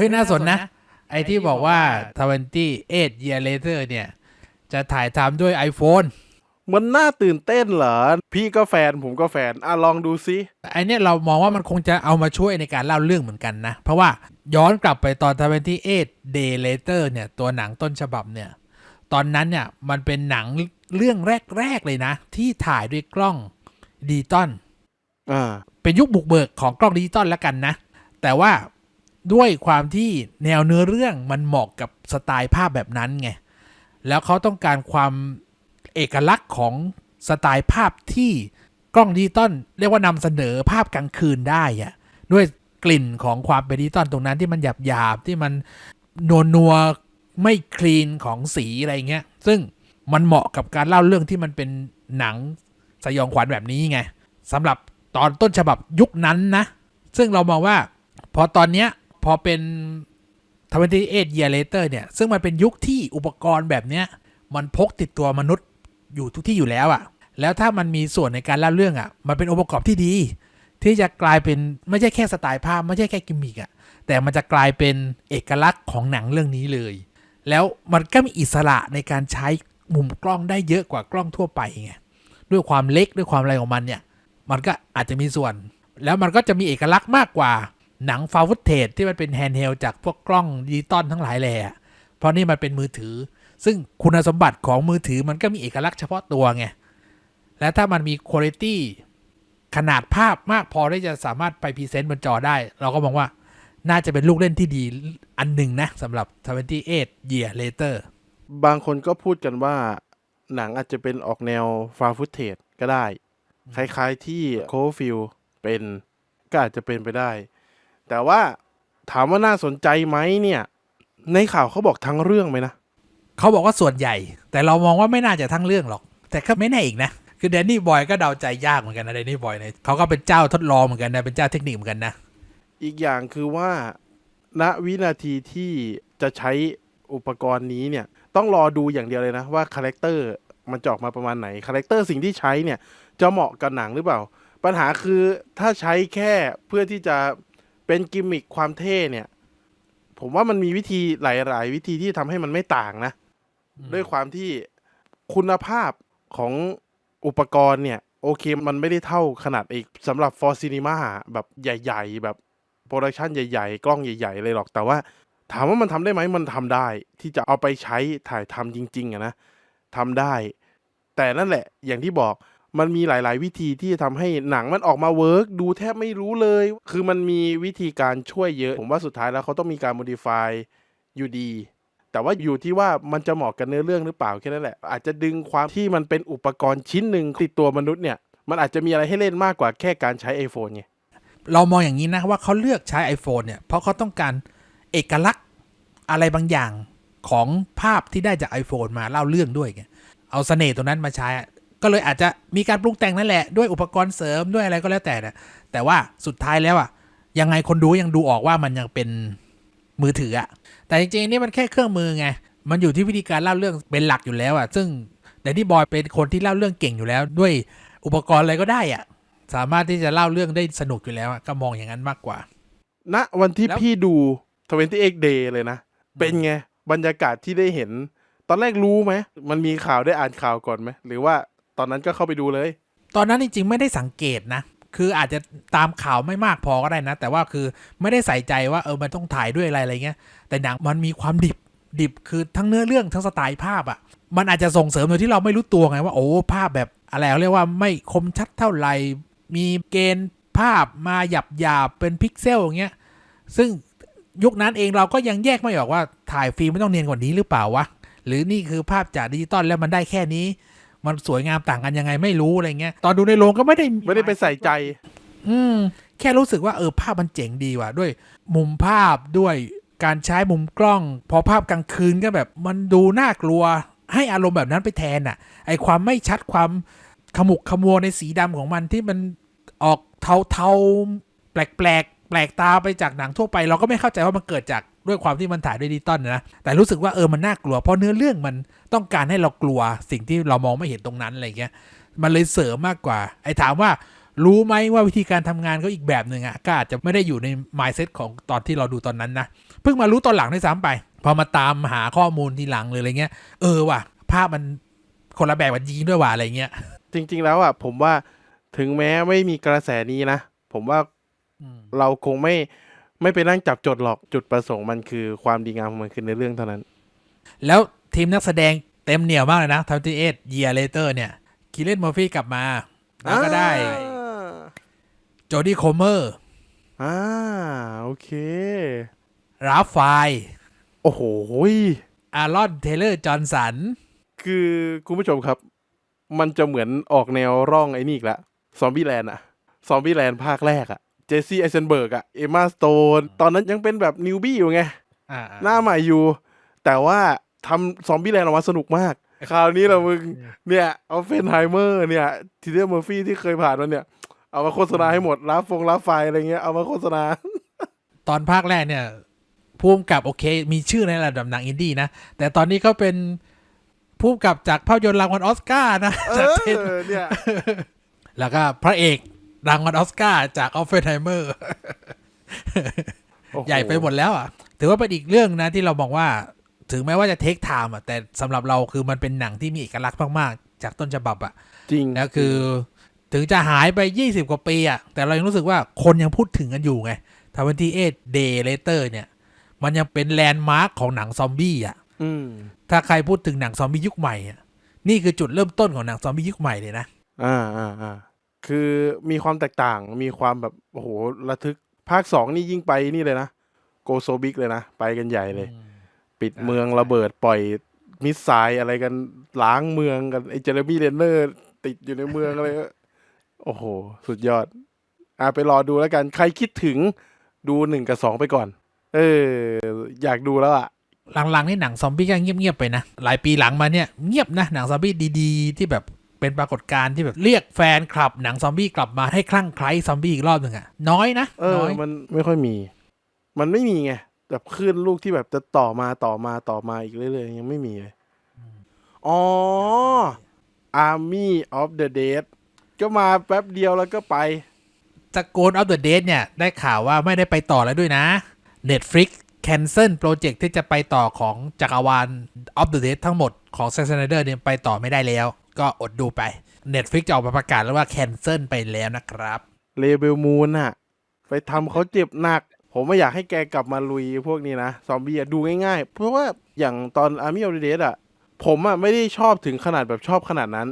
ฮ้ยน่าสนนะ ไอที่บอกว่า 28 year later เนี่ย จะถ่ายทำด้วย iPhone มันน่าตื่นเต้นเหรอ พี่ก็แฟนผมก็แฟน อะ ลองดูซิไอเนี้ยเรามองว่ามันคงจะเอามาช่วยในการเล่าเรื่องเหมือนกันนะ เพราะว่าย้อนกลับไปตอน 28 day later เนี่ย ตัวหนังต้นฉบับเนี่ย ตอนนั้นเนี่ย มันเป็นหนังเรื่องแรก ๆ เลยนะ ที่ถ่ายด้วยกล้องดิจิตอลอ่าเป็นยุคบุกเบิกของกล้องดิจิตอลแล้วกันนะ แต่ว่า ด้วยความที่แนวเนื้อเรื่องมันเหมาะกับสไตล์ภาพแบบนั้นไง แล้วเขาต้องการความเอกลักษณ์ของสไตล์ภาพที่กล้องดิจิตอลเรียกว่านำเสนอภาพกลางคืนได้อะด้วยกลิ่นของความเป็นดิจิตอลตรงนั้นที่มันหยาบหยาบๆที่มันนัวนัวๆไม่คลีนของสีอะไรเงี้ย ซึ่งมันเหมาะกับการเล่าเรื่องที่มันเป็นหนังสยองขวัญแบบนี้ไงสำหรับตอนต้นฉบับยุคนั้นนะ ซึ่งเรามองว่า พอตอนเนี้ย พอเป็น28 year later เนี่ย ซึ่งมันเป็นยุคที่อุปกรณ์แบบเนี้ย มันพกติดตัวมนุษย์อยู่ทุกที่อยู่แล้วอะ่ะ แล้วถ้ามันมีส่วนในการเล่าเรื่องอะ่ะ มันเป็นองค์ประกอบที่ดี ที่จะกลายเป็นไม่ใช่แค่สไตล์ภาพ ไม่ใช่แค่กิมมิกอะ่ะ แต่มันจะกลายเป็นเอกลักษณ์ของหนังเรื่องนี้เลย แล้วมันก็มีอิสระในการใช้มุมกล้องได้เยอะกว่ากล้องทั่วไปไง ด้วยความเล็กด้วยความอะไรของมันเนี่ย มันก็อาจจะมีส่วน แล้วมันก็จะมีเอกลักษณ์มากกว่า หนังฟาวฟุตเทจที่มันเป็นแฮนด์เฮลจากพวกกล้องดิจิตอลทั้งหลายแหละเพราะนี่มันเป็นมือถือ ซึ่งคุณสมบัติของมือถือมันก็มีเอกลักษณ์เฉพาะตัวไง และถ้ามันมีคุณภาพขนาดภาพมากพอที่จะสามารถไปพรีเซนต์บนจอได้ เราก็มองว่าน่าจะเป็นลูกเล่นที่ดีอันหนึ่งนะสำหรับ 28 year later บางคนก็พูดกันว่าหนังอาจจะเป็นออกแนวฟาฟุตเทจก็ได้ คล้ายๆที่โคฟิลเป็นก็อาจจะเป็นไปได้ แต่ว่าถามว่าน่าสนใจไหมเนี่ย ในข่าวเขาบอกทั้งเรื่องไหมนะเขาบอกว่าส่วนใหญ่ แต่เรามองว่าไม่น่าจะทั้งเรื่องหรอก แต่ก็ไม่แน่อีกนะคือแดนนี่บอยก็เดาใจยากเหมือนกันนะแดนนี่บอยเนี่ยเขาก็เป็นเจ้าทดลองเหมือนกันนะเป็นเจ้าเทคนิคเหมือนกันนะอีกอย่างคือว่าณวินาทีที่จะใช้อุปกรณ์นี้เนี่ยต้องรอดูอย่างเดียวเลยนะ ว่าคาแรคเตอร์มันจะออกมาประมาณไหนคาแรคเตอร์สิ่งที่ใช้เนี่ยจะเหมาะกับหนังหรือเปล่า ปัญหาคือถ้าใช้แค่เพื่อที่จะ เป็นกิมมิคความเท่เนี่ย ผมว่ามันมีวิธีหลาย ๆ วิธีที่ทำให้มันไม่ต่างนะ ด้วยความที่คุณภาพของอุปกรณ์เนี่ย โอเคมันไม่ได้เท่าขนาดไอ้สำหรับ for cinema แบบใหญ่ ๆ แบบโปรดักชันใหญ่ ๆ กล้องใหญ่ ๆ เลยหรอกแต่ว่า ถามว่ามันทำได้ไหมมันทำได้ ที่จะเอาไปใช้ถ่ายทำจริง ๆอะนะทำได้ แต่นั่นแหละอย่างที่บอก มันมีหลาย ๆ วิธีที่จะทำให้หนังมันออกมาเวิร์กดูแทบไม่รู้เลย คือมันมีวิธีการช่วยเยอะ ผมว่าสุดท้ายแล้วเขาต้องมีการ modify อยู่ดี แต่ว่าอยู่ที่ว่ามันจะเหมาะกับเนื้อเรื่องหรือเปล่าแค่นั้นแหละ อาจจะดึงความที่มันเป็นอุปกรณ์ชิ้นหนึ่งติดตัวมนุษย์เนี่ย มันอาจจะมีอะไรให้เล่นมากกว่าแค่การใช้ iPhone ไงเรามองอย่างนี้นะว่าเขาเลือกใช้ iPhone เนี่ยเพราะเขาต้องการเอกลักษณ์อะไรบางอย่างของภาพที่ได้จาก iPhone มาเล่าเรื่องด้วยไงเอาเสน่ห์ตรงนั้นมาใช้ ก็เลยอาจจะมีการปรุงแต่งนั่นแหละด้วยอุปกรณ์เสริมด้วยอะไรก็แล้วแต่นะแต่ว่าสุดท้ายแล้วอะยังไงคนดูยังดูออกว่ามันยังเป็นมือถืออะแต่จริงๆนี่มันแค่เครื่องมือไงมันอยู่ที่วิธีการเล่าเรื่องเป็นหลักอยู่แล้วอะซึ่งแต่ที่บอยเป็นคนที่เล่าเรื่องเก่งอยู่แล้ว ด้วยอุปกรณ์อะไรก็ได้อะสามารถที่จะเล่าเรื่องได้สนุกอยู่แล้วอะก็มองอย่างนั้นมากกว่าณวันที่แล้วพี่ดู28 day เลยนะ เป็นไง บรรยากาศที่ได้เห็น ตอนแรกรู้ไหม มันมีข่าวได้อ่านข่าวก่อนไหม หรือว่า ตอนนั้นก็เข้าไปดูเลย ตอนนั้นจริงๆ ไม่ได้สังเกตนะ คืออาจจะตามข่าวไม่มากพอก็ได้นะ แต่ว่าคือไม่ได้ใส่ใจว่าเออมันต้องถ่ายด้วยอะไรอะไรเงี้ย แต่หนังมันมีความดิบดิบคือทั้งเนื้อเรื่องทั้งสไตล์ภาพอะ่ะ มันอาจจะส่งเสริมโดยที่เราไม่รู้ตัวไงว่าโอ้ภาพแบบอะไรเขาเรียกว่าไม่คมชัดเท่าไหร่มีเกณฑ์ภาพมาหยับหยาบเป็นพิกเซลอย่างเงี้ย ซึ่งยุคนั้นเองเราก็ยังแยกไม่ออกว่าถ่ายฟิล์มไม่ต้องเนียนกว่านี้หรือเปล่าวะ หรือนี่คือภาพจากดิจิตอลแล้วมันได้แค่นี้ มันสวยงามต่างกันยังไงไม่รู้อะไรเงี้ยตอนดูในโรงก็ไม่ได้ไม่ได้ไปใส่ใจ อืมแค่รู้สึกว่าเออภาพมันเจ๋งดีว่ะด้วย มุมภาพด้วยการใช้มุมกล้อง พอภาพกลางคืนก็แบบมันดูน่ากลัว ให้อารมณ์แบบนั้นไปแทนอะ ไอความไม่ชัดความขมุกขมัวในสีดำของมันที่มันออกเทาๆแปลกๆแปลกตาไปจากหนังทั่วไป เราก็ไม่เข้าใจว่ามันเกิดจาก ด้วยความที่มันถ่ายด้วยดิจิตอลนะแต่รู้สึกว่าเออมันน่ากลัวเพราะเนื้อเรื่องมันต้องการให้เรากลัวสิ่งที่เรามองไม่เห็นตรงนั้นอะไรเงี้ยมันเลยเสริมมากกว่า ไอ้ถามว่ารู้ไหมว่าวิธีการทำงานก็อีกแบบหนึ่งอะก็อาจจะไม่ได้อยู่ใน mindset ของตอนที่เราดูตอนนั้นนะเพิ่งมารู้ตอนหลังด้วยซ้ำไป พอมาตามหาข้อมูลทีหลังเลยอะไรเงี้ยเออว่ะภาพมันคนละแบบกันจริงด้วยว่ะอะไรเงี้ยจริง ๆ แล้วอะผมว่าถึงแม้ไม่มีกระแสนี้นะ ผมว่าเราคงไม่ ไม่ไปนั่งจับจดหรอกจุดประสงค์มันคือความดีงามของมันคือในเรื่องเท่านั้น แล้วทีมนักแสดงเต็มเหนียวมากเลยนะทที่เอ็ดเยียเลเตอร์เนี่ยคิเลนมอร์ฟี่กลับมา แล้วก็ได้อ่าโจดี้โคเมอร์อ่าโอเคราฟไฟโอ้โหยอารอนเทเลอร์จอห์นสัน คือคุณผู้ชมครับ มันจะเหมือนออกแนวร่องไอ้นี่อีกละซอมบี้แลนด์อะซอมบี้แลนด์ภาคแรกอะเจสซี่ไอเซนเบิร์กอะเอมมาสโตน ตอนนั้นยังเป็นแบบนิวบี้อยู่ไงอ่าหน้าใหม่อยู่ แต่ว่าทำซอมบี้แลนด์ออกมาสนุกมาก คราวนี้เรามึง เนี่ยเอาเฟนไฮเมอร์เนี่ยทีเดียเมอร์ฟี่ที่เคยผ่านมาเนี่ย เอามาโฆษณาให้หมดรับฟงรับไฟอะไรเงี้ย เอามาโฆษณา ตอนภาคแรกเนี่ยผู้กำกับโอเค มีชื่อในระดับหนังอินดี้นะ แต่ตอนนี้เขาเป็นผู้กำกับจากภาพยนตร์รางวัลออสการ์นะเอจากเทนอเนี่ยแล้วก็พระเอก รางวัลออสการ์จากออฟเฟนไฮเมอร์โอ้โใหญ่ไปหมดแล้วอะ ถือว่าเป็นอีกเรื่องนะที่เราบอกว่า ถึงแม้ว่าจะเทคไทม์อะแต่สำหรับเราคือมันเป็นหนังที่มีเอกลักษณ์มากๆ จากต้นฉบับอะ จริงแล้วคือ ถึงจะหายไป20กว่าปีอะ แต่เรายังรู้สึกว่าคนยังพูดถึงกันอยู่ไงทวันที่เอเดย์เลเตอร์เนี่ย มันยังเป็นแลนด์มาร์คของหนังซอมบี้อะอืมถ้าใครพูดถึงหนังซอมบี้ยุคใหม่อะนี่คือจุดเริ่มต้นของหนังซอมบี้ยุคใหม่เลยนะอ่าอ่าอ่า คือมีความแตกต่าง มีความแบบ โอ้โห ระทึก ภาคสองนี่ยิ่งไปนี่เลยนะ โกโซบิกเลยนะ ไปกันใหญ่เลย ปิดอ่าเมืองระเบิดปล่อยมิสไซล์อะไรกันล้างเมืองกันไอ้เจเรมี่เรนเนอร์ติดอยู่ในเมืองอะไรก็โอ้โห สุดยอด อะไปรอดูแล้วกัน ใครคิดถึงดูหนึ่งกับสองไปก่อน เออ อยากดูแล้วอะ หลังๆนี่หนังซอมบี้ก็เงียบๆไปนะ หลายปีหลังมาเนี่ย เงียบนะ หนังซอมบี้ดีๆ ที่แบบ เป็นปรากฏการณ์ที่แบบเรียกแฟนคลับหนังซอมบี้กลับมาให้คลั่งไคล้ซอมบี้อีกรอบหนึ่งอะน้อยนะเออน้อยมันไม่ค่อยมี มันไม่มีไงแบบขึ้นลูกที่แบบจะต่อมาต่อมาต่อมาอีกเรื่อยๆยังไม่มีเลยอ๋อ Army of the Dead ก็มาแป๊บเดียวแล้วก็ไปสโกนออฟเดอะเดทเนี่ย ได้ข่าวว่าไม่ได้ไปต่อแล้วด้วยนะ Netflix cancel โปรเจกต์ที่จะไปต่อของจักรวาล of the Dead ทั้งหมดของ Zack Snyder เนี่ยไปต่อไม่ได้แล้ว ก็อดดูไป Netflix จะออกมาประกาศแล้วว่า cancel ไปแล้วนะครับเลเบลมูนอะไปทำเขาเจ็บหนัก ผมไม่อยากให้แกกลับมาลุยพวกนี้นะ ซอมบี้อะดูง่ายๆ เพราะว่าอย่างตอน Army of the Dead อะผมอะไม่ได้ชอบถึงขนาดแบบชอบขนาดนั้น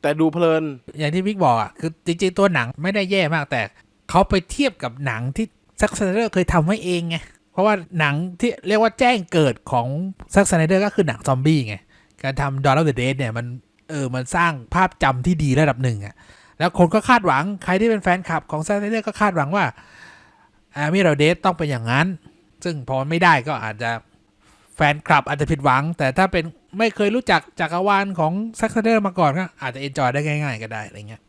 แต่ดูเพลิน อย่างที่บิ๊กบอกอะคือจริงๆตัวหนังไม่ได้แย่มากแต่เขาไปเทียบกับหนังที่ซักไ n เดอร์เคยทำไว้เองไงเพราะว่าหนังที่เรียกว่าแจ้งเกิดของซักไ n เดอร์ก็คือหนังซอมบี้ไงการทำ Dawn of the Dead เนี่ยมันเออมันสร้างภาพจำที่ดีระดับหนึ่งอะแล้วคนก็คาดหวังใครที่เป็นแฟนคลับของซักไ n เดอร์ก็คาดหวังว่าอามิราเดสต้องเป็นอย่างนั้น ซึ่งพอไม่ได้ก็อาจจะแฟนคลับอาจจะผิดหวัง แต่ถ้าเป็นไม่เคยรู้จักจักรวาลของซักไ n เดอร์มาก่อนก็อาจจะเอนจอยได้ง่าย ๆ ก็ได้อะไรเงี้ย